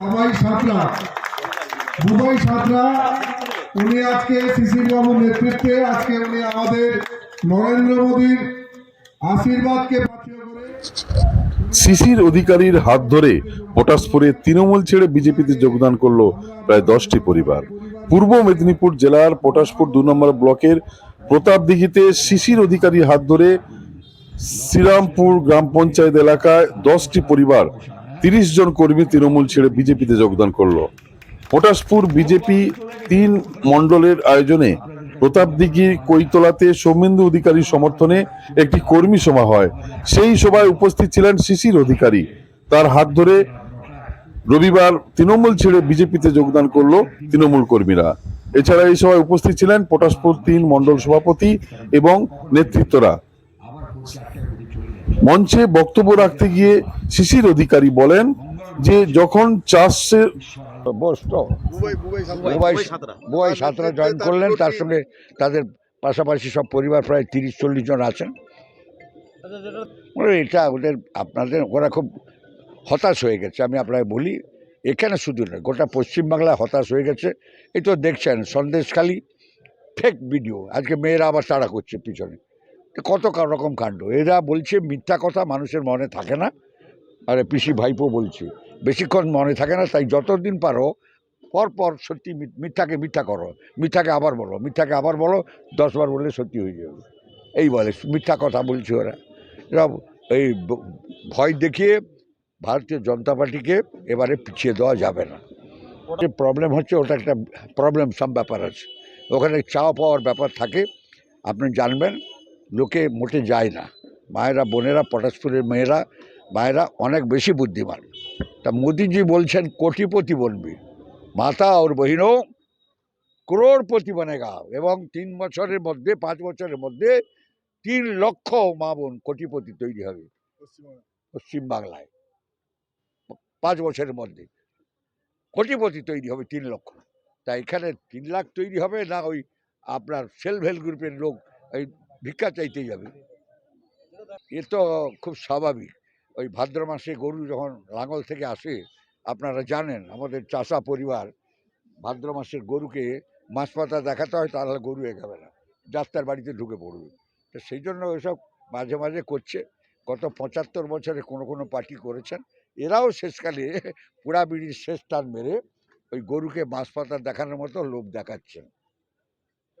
বুবাই সাঁতরা। বুবাই সাঁতরা। উনি আজকে শিশির বাবুর নেতৃত্বে, আজকে উনি আমাদের নরেন্দ্র মোদীর আশীর্বাদকে শিশির অধিকারীর হাত ধরে পটাশপুরে তৃণমূল ছেড়ে বিজেপিতে যোগদান করল প্রায় দশটি পরিবার। পূর্ব মেদিনীপুর জেলার পটাশপুর দু নম্বর ব্লকের প্রতাপদিঘিতে শিশির অধিকারীর হাত ধরে শ্রীরামপুর গ্রাম পঞ্চায়েত এলাকায় দশটি পরিবার তিরিশ জন কর্মী তৃণমূল ছেড়ে বিজেপিতে যোগদান করল। পটাশপুর বিজেপি তিন মণ্ডলের আয়োজনে প্রতাপদিঘি কৈতলাতে সৌমেন্দু অধিকারীর সমর্থনে একটি কর্মী সভা হয়। সেই সভায় উপস্থিত ছিলেন শিশির অধিকারী। তার হাত ধরে রবিবার তৃণমূল ছেড়ে বিজেপিতে যোগদান করল তৃণমূল কর্মীরা। এছাড়া এই সভায় উপস্থিত ছিলেন পটাশপুর তিন মণ্ডল সভাপতি এবং নেতৃত্বরা। মঞ্চে বক্তব্য রাখতে গিয়ে শিশির অধিকারী বলেন যে যখন চাষের বুবাই সাঁতরা। জয়েন করলেন, তার সঙ্গে তাদের পাশাপাশি সব পরিবার প্রায় তিরিশ চল্লিশ জন আছেন। এটা ওদের আপনাদের ওরা খুব হতাশ হয়ে গেছে, আমি আপনাকে বলি, এখানে শুধু নয়, গোটা পশ্চিমবাংলায় হতাশ হয়ে গেছে। এই তো দেখছেন, সন্দেশখালি ফেক ভিডিও আজকে মেয়েরা আবার তাড়া করছে পিছনে। কত রকম কাণ্ড? এরা বলছে, মিথ্যা কথা মানুষের মনে থাকে না। আরে পিসি ভাইপো বলছে, বেশিক্ষণ মনে থাকে না, তাই যতদিন পারো পর পর সত্যি মিথ্যাকে মিথ্যা করো। মিথ্যাকে আবার বলো, মিথ্যাকে আবার বলো, দশবার বললে সত্যি হয়ে যাবে। এই বলে, মিথ্যা কথা বলছে ওরা। এরা এই ভয় দেখিয়ে ভারতীয় জনতা পার্টিকে এবারে পিছিয়ে দেওয়া যাবে না। যে প্রবলেম হচ্ছে, ওটা একটা প্রবলেম সব ব্যাপার আছে। ওখানে চাওয়া পাওয়ার ব্যাপার থাকে, আপনি জানবেন। লোকে মোটে যায় না। মায়েরা বোনেরা পটাশপুরের মেয়েরা মায়েরা অনেক বেশি বুদ্ধিমান। তা মোদিজি বলছেন কোটিপতি বনবি। মাতা ওর বহিনও করোড়পতি বনেগা এবং তিন বছরের মধ্যে পাঁচ বছরের মধ্যে তিন লক্ষ মা বোন কোটিপতি তৈরি হবে পশ্চিমবাংলায় পাঁচ বছরের মধ্যে কোটিপতি তৈরি হবে তিন লক্ষ। তা এখানে তিন লাখ তৈরি হবে না ওই আপনার সেলফ হেল্প গ্রুপের লোক ওই ভিক্ষা চাইতে যাবে এ তো খুব স্বাভাবিক। ওই ভাদ্র মাসে গরু যখন লাঙল থেকে আসে, আপনারা জানেন আমাদের চাষা পরিবার ভাদ্র মাসের গরুকে মাছ পাতা দেখাতে হয়, তাহলে গরু এগাবে না। যাত্রার বাড়িতে ঢুকে পড়বে। তো সেই জন্য ওইসব মাঝে মাঝে করছে। গত পঁচাত্তর বছরে কোনো কোনো পার্টি করেছেন। এরাও শেষকালে পোড়া বিড়ির শেষ টান মেরে ওই গরুকে মাছ পাতা দেখানোর মতো লোভ দেখাচ্ছেন।